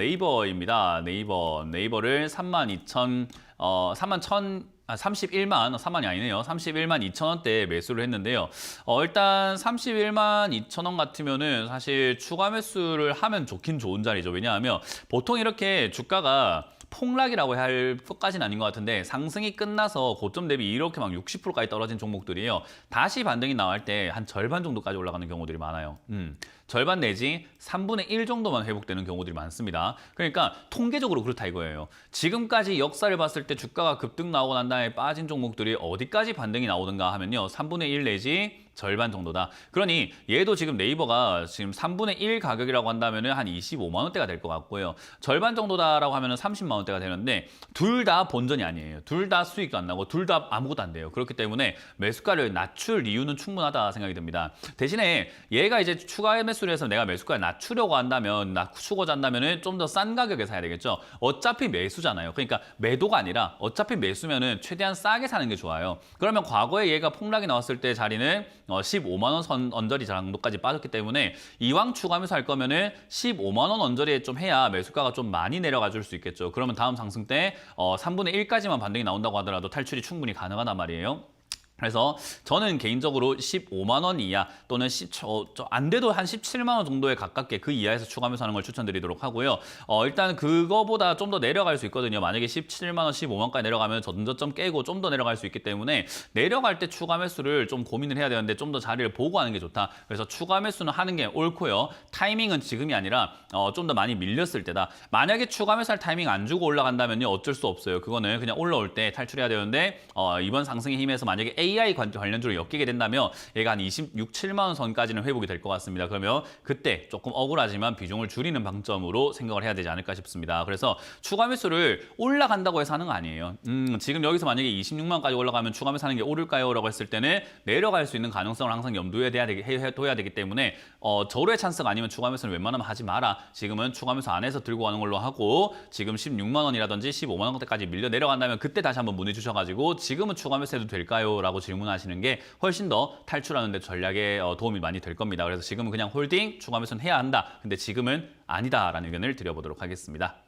네이버입니다. 네이버 네이버를 32,000 어, 3만 1,000 아, 31만, 3만이 아니네요. 31만 2천 원대에 매수를 했는데요. 어, 일단 31만 2천 원 같으면은 사실 추가 매수를 하면 좋긴 좋은 자리죠. 왜냐하면 보통 이렇게 주가가 폭락이라고 할 것까지는 아닌 것 같은데 상승이 끝나서 고점 대비 이렇게 막 60%까지 떨어진 종목들이에요. 다시 반등이 나올 때 한 절반 정도까지 올라가는 경우들이 많아요. 음, 절반 내지 3분의 1 정도만 회복되는 경우들이 많습니다. 그러니까 통계적으로 그렇다 이거예요. 지금까지 역사를 봤을 때 주가가 급등 나오고 난 다음에 빠진 종목들이 어디까지 반등이 나오든가 하면요. 3분의 1 내지 절반 정도다. 그러니 얘도 지금 네이버가 지금 3분의 1 가격이라고 한다면 은 한 25만 원대가 될 것 같고요. 절반 정도다라고 하면 은 30만 원대가 되는데 둘 다 본전이 아니에요. 둘 다 수익도 안 나고 둘 다 아무것도 안 돼요. 그렇기 때문에 매수가를 낮출 이유는 충분하다 생각이 듭니다. 대신에 얘가 이제 추가 매수 를 해서 내가 매수가를 낮추려고 한다면 낮추고자 한다면은 좀더 싼 가격에 사야 되겠죠. 어차피 매수잖아요. 그러니까 매도가 아니라 어차피 매수면은 최대한 싸게 사는 게 좋아요. 그러면 과거에 얘가 폭락이 나왔을 때 자리는 어, 15만 원 선, 언저리 정도까지 빠졌기 때문에 이왕 추가하면서 할 거면은 15만 원 언저리에 좀 해야 매수가가 좀 많이 내려가 줄 수 있겠죠. 그러면 다음 상승 때 어, 3분의 1까지만 반등이 나온다고 하더라도 탈출이 충분히 가능하단 말이에요. 그래서 저는 개인적으로 15만 원 이하 또는 10, 저, 저, 안 돼도 한 17만 원 정도에 가깝게 그 이하에서 추가하면서 하는 걸 추천드리도록 하고요. 어, 일단 그거보다 좀 더 내려갈 수 있거든요. 만약에 17만 원, 15만까지 내려가면 전저점 깨고 좀 더 내려갈 수 있기 때문에 내려갈 때 추가 매수를 좀 고민을 해야 되는데 좀 더 자리를 보고 하는 게 좋다. 그래서 추가 매수는 하는 게 옳고요. 타이밍은 지금이 아니라 어, 좀 더 많이 밀렸을 때다. 만약에 추가 매수할 타이밍 안 주고 올라간다면요. 어쩔 수 없어요. 그거는 그냥 올라올 때 탈출해야 되는데 어, 이번 상승의 힘에서 만약에 AI 관- 관련주로 엮이게 된다면 얘가 한 26, 7만 원 선까지는 회복이 될 것 같습니다. 그러면 그때 조금 억울하지만 비중을 줄이는 방점으로 생각을 해야 되지 않을까 싶습니다. 그래서 추가 매수를 올라간다고 해서 하는 거 아니에요. 음, 지금 여기서 만약에 26만까지 올라가면 추가 매수 하는 게 오를까요? 라고 했을 때는 내려갈 수 있는 가능성을 항상 염두에 둬야 되기, 둬야 되기 때문에 어, 저로의 찬스가 아니면 추가 매수는 웬만하면 하지 마라. 지금은 추가 매수 안에서 들고 가는 걸로 하고 지금 16만 원이라든지 15만 원대까지 밀려 내려간다면 그때 다시 한번 문의 주셔가지고 지금은 추가 매수해도 될까요? 라고 질문하시는 게 훨씬 더 탈출하는 데 전략에 어, 도움이 많이 될 겁니다. 그래서 지금은 그냥 홀딩, 추가 매수는 해야 한다. 근데 지금은 아니다라는 의견을 드려보도록 하겠습니다.